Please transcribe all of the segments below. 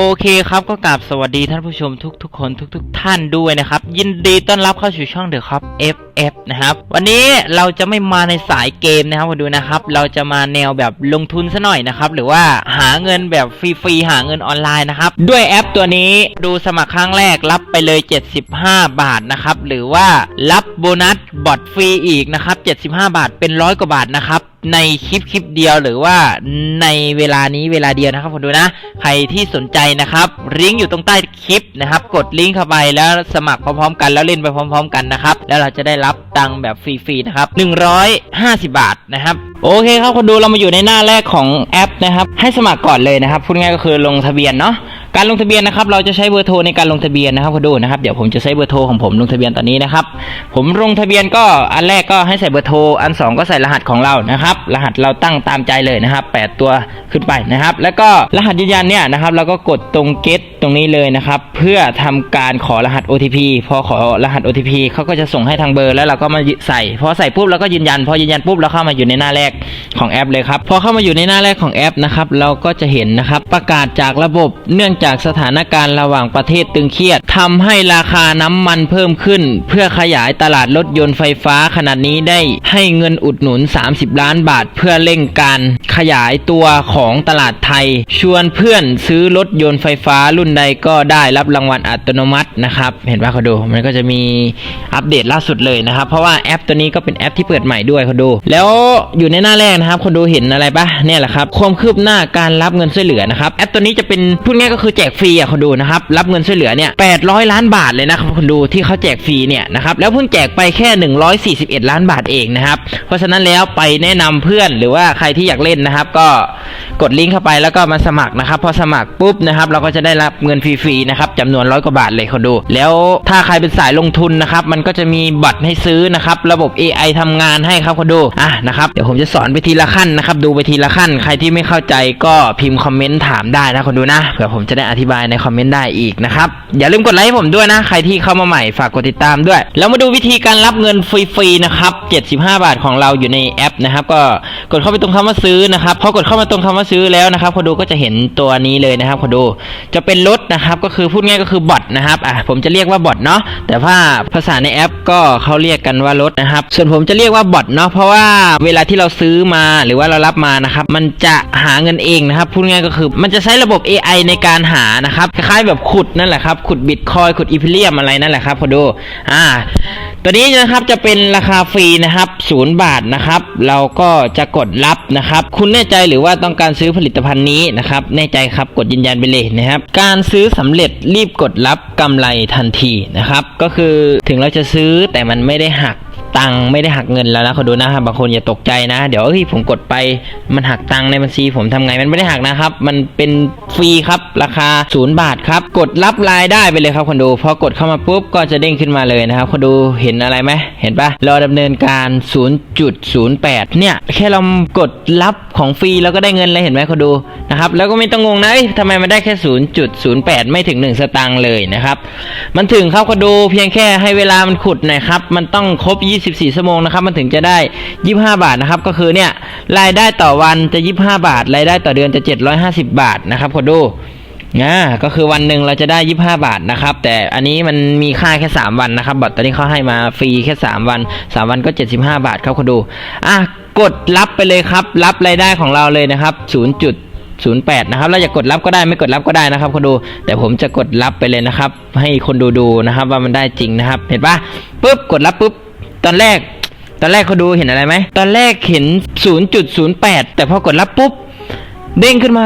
โอเคครับก็กลับสวัสดีท่านผู้ชมทุกๆคนทุก ๆ ท่านด้วยนะครับ ยินดีต้อนรับเข้าสู่ช่องเดอะครับ F นะครับ วันนี้เราจะไม่มาในสายเกมนะครับมาดูนะครับ เราจะมาแนวแบบลงทุนซะหน่อยนะครับ หรือว่าหาเงินแบบฟรีๆหาเงินออนไลน์นะครับ ด้วยแอปตัวนี้ดูสมัครครั้งแรกรับไปเลย 75 บาทนะครับ หรือว่ารับโบนัสบอทฟรีอีกนะครับ 75 บาทเป็นร้อยกว่าบาทนะครับในคลิปคลิปเดียวหรือว่าในเวลานี้เวลาเดียวนะครับคนดูนะ ใครที่สนใจนะครับลิงก์อยู่ตรงใต้คลิปนะครับ กดลิงก์เข้าไปแล้วสมัครพร้อมๆ กันแล้วเล่นไปพร้อม ๆ กันนะครับ แล้วเราจะได้รับตังแบบฟรีๆนะครับ150 บาทนะครับ โอเคครับคนดูเรามาอยู่ในหน้าแรกของแอปนะครับ ให้สมัครก่อนเลยนะครับพูดง่ายก็คือลงทะเบียนเนาะ การลงทะเบียนนะครับ เราจะใช้เบอร์โทรในการลงทะเบียนนะครับคุณดูนะครับเดี๋ยวผมจะใช้เบอร์โทรของผมลงทะเบียนตอนนี้นะครับ ผมลงทะเบียนก็อันแรกก็ให้ใส่เบอร์โทรอันสองก็ใส่รหัสของเรานะครับ รหัสเราตั้งตามใจเลยนะครับแปดตัวขึ้นไปนะครับ แล้วก็รหัสยืนยันเนี่ยนะครับเราก็กดตรง get ตรงนี้เลยนะครับ เพื่อทำการขอรหัส OTP พอขอรหัส OTP เขาก็จะส่งให้ทางเบอร์แล้วเราก็มาใส่พอใส่ปุ๊บเราก็ยืนยัน พอยืนยันปุ๊บเราเข้ามาอยู่ในหน้าแรกของแอปเลยครับพอเข้ามาอยู่ในหน้าแรกของแอปนะครับเราก็จะเห็นนะครับประกาศจากระบบเนื่องจากากสถานการณ์ระหว่างประเทศตึงเครียดทำให้ราคาน้ำมันเพิ่มขึ้น เพื่อขยายตลาดรถยนต์ไฟฟ้าขนาดนี้ได้ให้เงินอุดหนุน 30 ล้านบาทเพื่อเร่งการขยายตัวของตลาดไทย ชวนเพื่อนซื้อรถยนต์ไฟฟ้ารุ่นใดก็ได้รับรางวัลอัตโนมัตินะครับ เห็นป่ะเขาดู มันก็จะมีอัปเดตล่าสุดเลยนะครับ เพราะว่าแอปตัวนี้ก็เป็นแอปที่เปิดใหม่ด้วยเขาดู แล้วอยู่ในหน้าแรกนะครับคนดูเห็นอะไรปะเนี่ยแหละครับความคืบหน้าการรับเงินช่วยเหลือนะครับแอปตัวนี้จะเป็นพูดง่ายก็คือแจกฟรีอะคนดูนะครับรับเงินช่วยเหลือเนี่ย800 ล้านบาทเลยนะครับคนดูที่เขาแจกฟรีเนี่ยนะครับแล้วเพิ่งแจกไปแค่ 141 ล้านบาทเองนะครับเพราะฉะนั้นแล้วไปแนะนำเพื่อนหรือว่าใครที่อยากเล่นนะครับ ก็กดลิงก์เข้าไปแล้วก็มาสมัครนะครับพอสมัครปุ๊บนะครับเราก็จะได้รับเงินฟรีๆนะครับจำนวนร้อยกว่าบาทเลยคนดู แล้วถ้าใครเป็นสายลงทุนนะครับมันก็จะมีบัตรให้ซื้อนะครับระบบ AI ทำงานให้ครับคนดูอะนะครับเดี๋ยวผมจะสอนไปทีละขั้นนะครับดูไปทีละขั้น ใครที่ไม่เข้าใจก็พิมพ์คอมเมนต์ถามได้นะคนดูนะเผื่อผมจะได้อธิบายในคอมเมนต์ได้อีกนะครับ อย่าลืมกดไลค์ให้ผมด้วยนะ ใครที่เข้ามาใหม่ฝากกดติดตามด้วยแล้วมาดูวิธีการรับเงินฟรีๆนะครับ 75 บาทของเราอยู่ในแอปนะครับ ก็กดเข้าไปตรงคำว่าซื้อนะครับ พอกดเข้ามาตรงคำว่าซื้อแล้วนะครับคนดูก็จะเห็นตัวนี้เลยนะครับคนดู จะเป็นรถนะครับ ก็คือพูดง่ายก็คือบอทนะครับอะผมจะเรียกว่าบอทเนาะ แต่ว่าภาษาในแอปก็เขาเรียกกันว่ารถนะครับ ส่วนผมจะเรียกว่าบอทเนาะ เพราะว่าเวลาที่เราซื้อมาหรือว่าเรารับมานะครับ มันจะหาเงินเองนะครับ พูดง่ายก็คือ มันจะใช้ระบบ AI ในการหานะครับคล้ายๆแบบขุดนั่นแหละครับขุดบิตคอยขุดอีพิเรียมอะไรนั่นแหละครับคนดูอ่า ตัวนี้นะครับจะเป็นราคาฟรีนะครับศูนย์บาทนะครับ เราก็จะกดรับนะครับ คุณแน่ใจหรือว่าต้องการซื้อผลิตภัณฑ์นี้นะครับแน่ใจครับกดยืนยันไปเลยนะครับ การซื้อสำเร็จรีบกดรับกำไรทันทีนะครับ ก็คือถึงเราจะซื้อแต่มันไม่ได้หัก ตังค์ไม่ได้หักเงินแล้วนะเขาดูนะครับบางคนอย่าตกใจนะ เดี๋ยวเฮ้ยผมกดไปมันหักตังค์ในบัญชีผมทำไงมันไม่ได้หักนะครับ มันเป็นฟรีครับราคาศูนย์บาทครับ กดรับรายได้ไปเลยครับคนดูพอกดเข้ามาปุ๊บก็จะเด้งขึ้นมาเลยนะครับคนดูเห็นอะไรไหมเห็นปะรอดำเนินการ 0.08 เนี่ย แค่เรากดรับของฟรีแล้วก็ได้เงินเลยเห็นไหมคนดูนะครับแล้วก็ไม่ต้องงงนะเอ้ทำไมมันได้แค่ 0.08 ไม่ถึง 1 สตางค์เลยนะครับ มันถึงครับคนดูเพียงแค่ให้เวลามันขุดหน่อยครับมันต้องครบ24 ชั่วโมงนะครับมันถึงจะได้ 25 บาทนะครับก็คือเนี่ยรายได้ต่อวันจะ 25 บาท รายได้ต่อเดือนจะ 750 บาทนะครับคนดูอ่าก็คือวันหนึ่งเราจะได้ 25 บาทนะครับ แต่อันนี้มันมีค่าแค่ 3 วันนะครับบัตรตอนนี้เขาให้มาฟรีแค่ 3 วัน 3 วันก็ 75 บาทครับคนดูอะกดรับไปเลยครับ รับรายได้ของเราเลยนะครับ 0. 08 นะครับ เราจะกดรับก็ได้ไม่กดรับก็ได้นะครับคนดู แต่ผมจะกดรับไปเลยนะครับ ให้คนดูดูนะครับว่ามันได้จริงนะครับ เห็นปะปุ๊บกดรับปุ๊บ ตอนแรก ตอนแรกเขาดูเห็นอะไรไหม ตอนแรกเห็น 0.08 แต่พอกดรับปุ๊บ เด้งขึ้นมา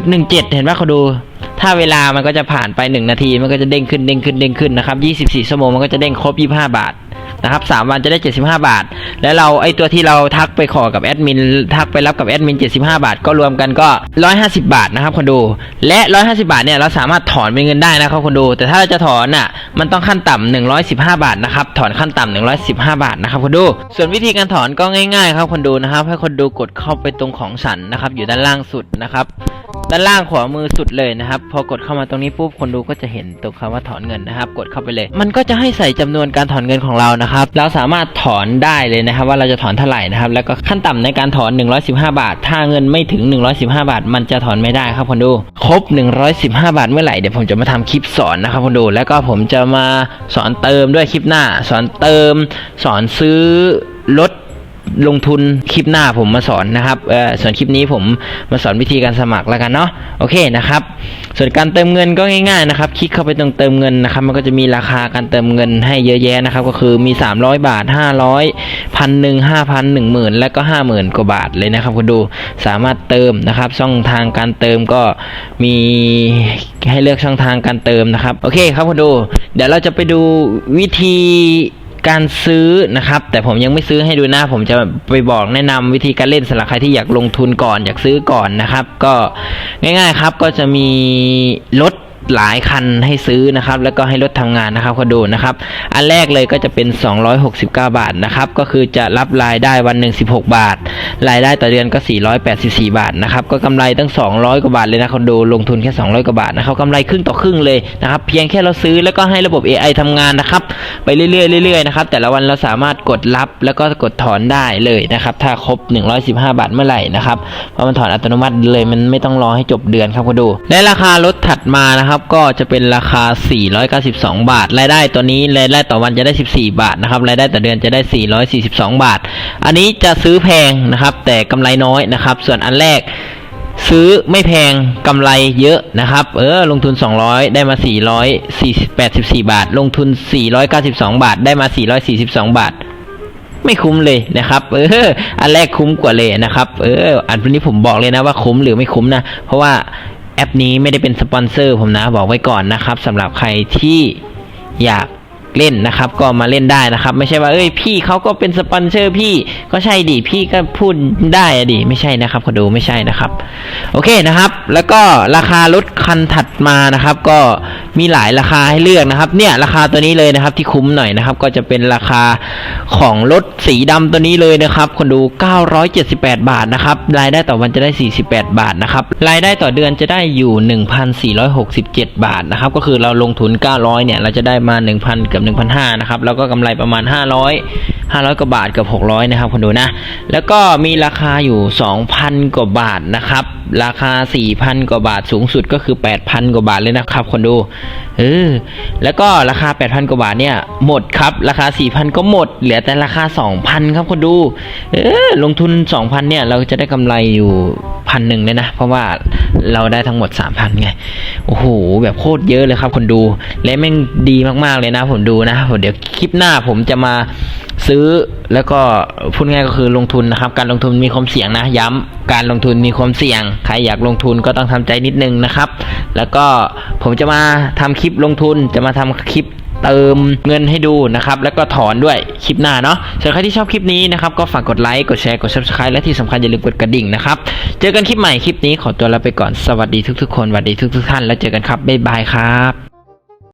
0.17 เห็นไหมเขาดู ถ้าเวลามันก็จะผ่านไป 1 นาที มันก็จะเด้งขึ้น เด้งขึ้น เด้งขึ้นนะครับ 24 ชั่วโมงมันก็จะเด้งครบ 25 บาท นะครับ3วันจะได้ 75 บาท แล้วเราไอตัวที่เราทักไปขอกับแอดมินทักไปรับกับแอดมิน 75 บาท ก็รวมกันก็ 150 บาทนะครับคนดู และ 150 บาทเนี่ยเราสามารถถอนเป็นเงินได้นะครับคนดู แต่ถ้าเราจะถอนน่ะมันต้องขั้นต่ำ115 บาทนะครับถอนขั้นต่ำ115 บาทนะครับคนดู ส่วนวิธีการถอนก็ง่าย ๆ ครับคนดูนะครับให้คนดูกดเข้าไปตรงของฉันนะครับอยู่ด้านล่างสุดนะครับ ด้านล่างขวามือสุดเลยนะครับ พอกดเข้ามาตรงนี้ปุ๊บคนดูก็จะเห็นตรงคำว่าถอนเงินนะครับ กดเข้าไปเลย มันก็จะให้ใส่จำนวนการถอนเงินของเรานะครับ เราสามารถถอนได้เลยนะครับ ว่าเราจะถอนเท่าไหร่นะครับ แล้วก็ขั้นต่ำในการถอน 115 บาท ถ้าเงินไม่ถึง 115 บาท มันจะถอนไม่ได้ครับคนดู ครบ 115 บาทเมื่อไหร่เดี๋ยวผมจะมาทำคลิปสอนนะครับคนดู แล้วก็ผมจะมาสอนเติมด้วยคลิปหน้า สอนเติม สอนซื้อรถ ลงทุนคลิปหน้าผมมาสอนนะครับส่วนคลิปนี้ผมมาสอนวิธีการสมัครแล้วกันเนาะโอเคนะครับ ส่วนการเติมเงินก็ง่ายๆนะครับ คลิกเข้าไปตรงเติมเงินนะครับ มันก็จะมีราคาการเติมเงินให้เยอะแยะนะครับ ก็คือมี 300 บาท 500พันหนึ่งห้าพันหนึ่งหมื่นและก็ห้าหมื่นกว่าบาทเลยนะครับคุณดูสามารถเติมนะครับ ช่องทางการเติมก็มีให้เลือกช่องทางการเติมนะครับ โอเคครับคุณดู เดี๋ยวเราจะไปดูวิธี การซื้อนะครับ แต่ผมยังไม่ซื้อให้ดูนะผมจะไปบอกแนะนำวิธีการเล่นสำหรับใครที่อยากลงทุนก่อนอยากซื้อก่อนนะครับ ก็ง่าย ๆครับก็จะมีรถ หลายคันให้ซื้อนะครับ แล้วก็ให้รถทำงานนะครับก็ดูนะครับ อันแรกเลยก็จะเป็น 269 บาทนะครับ ก็คือจะรับรายได้วันหนึ่ง16 บาท รายได้ต่อเดือนก็ 484 บาทนะครับ ก็กำไรตั้ง 200 กว่าบาทเลยนะคอนโดลงทุนแค่ 200 กว่าบาทนะครับกำไรครึ่งต่อครึ่งเลยนะครับ เพียงแค่เราซื้อแล้วก็ให้ระบบ AI ทำงานนะครับ ไปเรื่อยๆเรื่อยๆนะครับ แต่ละวันเราสามารถกดรับแล้วก็กดถอนได้เลยนะครับ ถ้าครบ 115 บาทเมื่อไหร่นะครับ เพราะมันถอนอัตโนมัติเลย มันไม่ต้องรอให้จบเดือนครับคุณดู และราคารถถัดมานะครับก็จะเป็นราคา 492 บาท รายได้ตัวนี้รายได้ต่อวันจะได้ 14 บาทนะครับ รายได้ต่อเดือนจะได้ 442 บาท อันนี้จะซื้อแพงนะครับ แต่กำไรน้อยนะครับ ส่วนอันแรกซื้อไม่แพงกำไรเยอะนะครับ เออ ลงทุน 200 ได้มา 484 บาท ลงทุน 492 บาท ได้มา 442 บาท ไม่คุ้มเลยนะครับ เออ อันแรกคุ้มกว่าเลยนะครับ เออ อันนี้ผมบอกเลยนะว่าคุ้มหรือไม่คุ้มนะ เพราะว่า แอปนี้ไม่ได้เป็นสปอนเซอร์ผมนะบอกไว้ก่อนนะครับสำหรับใครที่อยาก เล่นนะครับ ก็มาเล่นได้นะครับ ไม่ใช่ว่าเอ้ยพี่เขาก็เป็นสปอนเซอร์พี่ก็ใช่ดิพี่ก็พูดได้อะดิไม่ใช่นะครับขอดูไม่ใช่นะครับ โอเคนะครับ แล้วก็ราคารถคันถัดมานะครับ ก็มีหลายราคาให้เลือกนะครับ เนี่ยราคาตัวนี้เลยนะครับที่คุ้มหน่อยนะครับ ก็จะเป็นราคาของรถสีดำตัวนี้เลยนะครับคนดู 978 บาทนะครับรายได้ต่อวันจะได้ 48 บาทนะครับรายได้ต่อเดือนจะได้อยู่ 1,467 บาทนะครับก็คือเราลงทุน 900เนี่ยเราจะได้มา1,000เกือบ1,500นะครับแล้วก็กำไรประมาณ 500 500 กว่าบาทเกับ600 นะครับคนดูนะ แล้วก็มีราคาอยู่ 2,000 กว่าบาทนะครับ ราคา 4,000 กว่าบาทสูงสุดก็คือ 8,000 กว่าบาทเลยนะครับคนดูเออแล้วก็ราคา 8,000 กว่าบาทเนี่ยหมดครับ ราคา 4,000 ก็หมด เหลือแต่ราคา 2,000 ครับคนดูเออลงทุน 2,000 เนี่ยเราจะได้กำไรอยู่ พันหนึ่งเลยนะ เพราะว่าเราได้ทั้งหมด3,000ไง โอ้โห แบบโคตรเยอะเลยครับคนดู และแม่งดีมากๆเลยนะ ผมดูนะผมเดี๋ยวคลิปหน้าผมจะมาซื้อแล้วก็พูดง่ายก็คือลงทุนนะครับ การลงทุนมีความเสี่ยงนะ ย้ำการลงทุนมีความเสี่ยง ใครอยากลงทุนก็ต้องทำใจนิดนึงนะครับ แล้วก็ผมจะมาทำคลิปลงทุนจะมาทำคลิป เติมเงินให้ดูนะครับ แล้วก็ถอนด้วยคลิปหน้าเนาะส่วนใครที่ชอบคลิปนี้นะครับ ก็ฝากกดไลค์ กดแชร์ กด subscribe และที่สำคัญอย่าลืมกดกระดิ่งนะครับ เจอกันคลิปใหม่คลิปนี้ขอตัวลาไปก่อน สวัสดีทุกๆคน สวัสดีทุกๆท่าน แล้วเจอกันครับ บ๊ายบายครับ